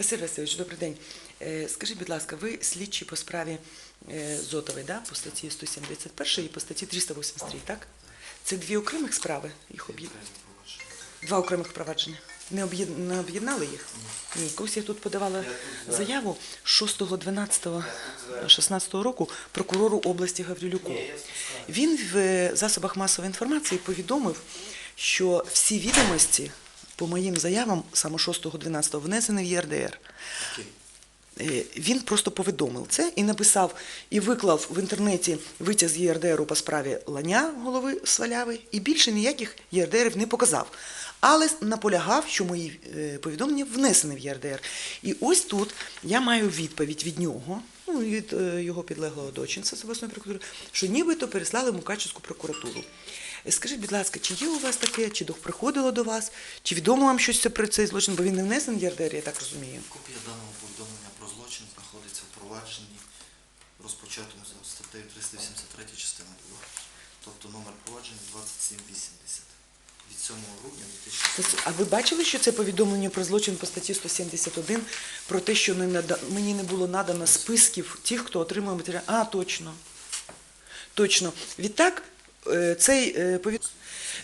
Василь Васильович, добрий день. Е, Скажіть, будь ласка, ви слідчі по справі е, Зотової, да? по статті 171 і по статті 383, так? Це дві окремих справи? Їх об'єд... Два окремих провадження. Не, об'єд... не об'єднали їх? Ні. Колись я тут подавала заяву 6.12.16 року прокурору області Гаврилюку. Він в е, засобах масової інформації повідомив, що всі відомості по моїм заявам саме 6.12 внесені в ЄРДР. Е, Він просто повідомив це і написав, і виклав в інтернеті витяг з ЄРДРу по справі Ланя, голови Сваляви, і більше ніяких ЄРДРів не показав. Але наполягав, що мої е, повідомлення внесені в ЄРДР. І ось тут я маю відповідь від нього, ну, від е, його підлеглого дочинця з обласної прокуратури, що нібито переслали Мукачівську прокуратуру. Е, Скажіть, будь ласка, чи є у вас таке, чи дох приходило до вас, чи відомо вам щось про цей злочин, бо він не внесений в ЄРДР, я так розумію. Копія даного повідомлення про злочин знаходиться в провадженні, розпочатому за статтею 383 частина 2, тобто номер провадження 2780 від 7 грудня 2016 А ви бачили, що це повідомлення про злочин по статті 171 про те, що мені не було надано списків тих, хто отримує матеріал? А, точно. Точно. Відтак, цей е, повід...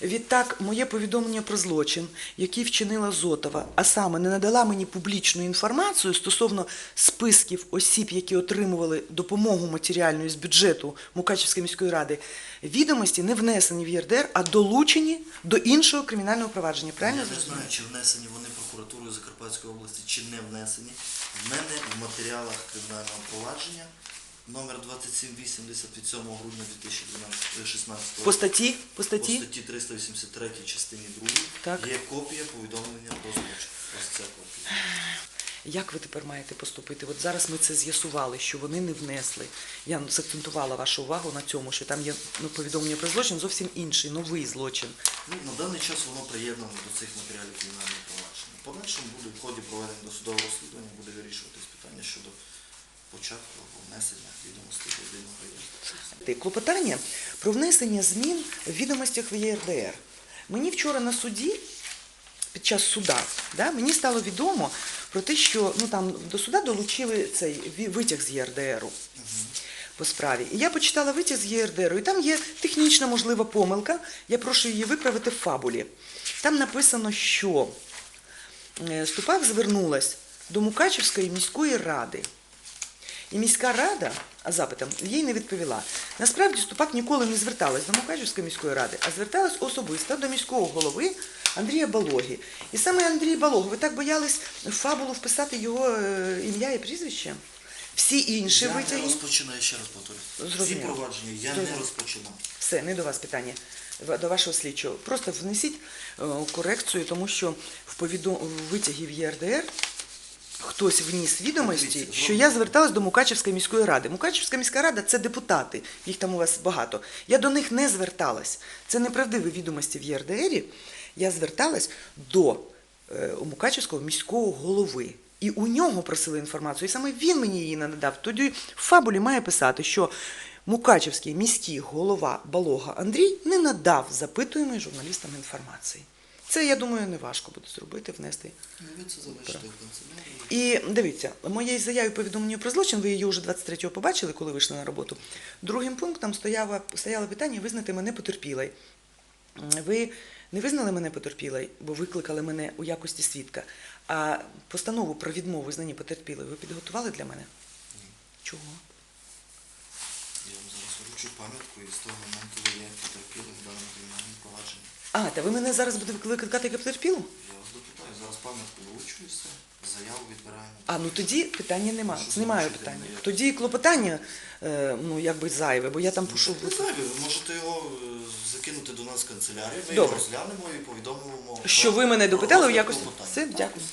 Відтак, моє повідомлення про злочин, який вчинила Зотова, а саме не надала мені публічну інформацію стосовно списків осіб, які отримували допомогу матеріальну з бюджету Мукачівської міської ради, відомості не внесені в ЄРДР, а долучені до іншого кримінального провадження. Правильно Я не знаю, чи внесені вони прокуратурою Закарпатської області, чи не внесені. В мене в матеріалах кримінального провадження номер 2780 від 7 грудня 2016 По року статті, по по статті? статті 383 частині 2 Так. є копія повідомлення про злочин. Ось ця копія. Як ви тепер маєте поступити? От зараз ми це з'ясували, що вони не внесли. Я заакцентувала вашу увагу на цьому, що там є ну, повідомлення про злочин, зовсім інший, новий злочин. Ну, на даний час воно приєднано до цих матеріалів кримінального провадження. В Подальшому буде в ході проведення досудового розслідування буде вирішуватись питання щодо початку внесення відомостей до єдиного реєстру. Клопотання про внесення змін в відомостях в ЄРДР. Мені вчора на суді, під час суда, да, мені стало відомо про те, що ну, там, до суда долучили цей витяг з ЄРДРу по справі. І я почитала витяг з ЄРДРу, і там є технічна можлива помилка. Я прошу її виправити в фабулі. Там написано, що е, Ступак звернулась до Мукачівської міської ради. І міська рада запитом їй не відповіла. Насправді Ступак ніколи не зверталась до Мукачівської міської ради, а зверталась особисто до міського голови Андрія Балоги. І саме Андрій Балог, ви так боялись в фабулу вписати його е, ім'я і прізвище? Всі інші Я не витяги. розпочинаю, ще раз повторюю. Всі провадження я не Зрозуміло. розпочинав. Все, не до вас питання. До вашого слідчого. Просто внесіть е, корекцію, тому що в повідом... в витягі в ЄРДР хтось вніс відомості, що я зверталась до Мукачівської міської ради. Мукачівська міська рада це депутати, їх там у вас багато. Я до них не зверталась. Це неправдиві відомості в ЄРДРі. Я зверталась до е, Мукачівського міського голови. І у нього просили інформацію, і саме він мені її надав. Тоді в фабулі має писати, що Мукачівський міський голова Балога Андрій не надав запитуємої журналістам інформації. Це, я думаю, не важко буде зробити, внести. Ну, ви це залишите в. І дивіться, в моїй заяві повідомленню про злочин, ви її вже 23-го побачили, коли вийшли на роботу. Другим пунктом стояло, стояло питання визнати мене потерпілою. Ви не визнали мене потерпілою, бо викликали мене у якості свідка. А постанову про відмову визнання потерпілою ви підготували для мене? Ні. Чого? Я вручу пам'ятку і з того моменту ви є потерпілим в даному кримінальному провадженні. А, та ви мене зараз будете викликати як потерпілу? Я вас допитаю. Зараз пам'ятку вручу. Заяву відбираємо. А ну тоді питання немає. Що Знімаю значить, питання. не? Тоді клопотання, е, ну якби зайве, бо я там пишу. Не знаю, ви можете його е, закинути до нас в канцелярію, ми Добре. його розглянемо і повідомимо. Що ви мене допитали у якості. Все, дякую.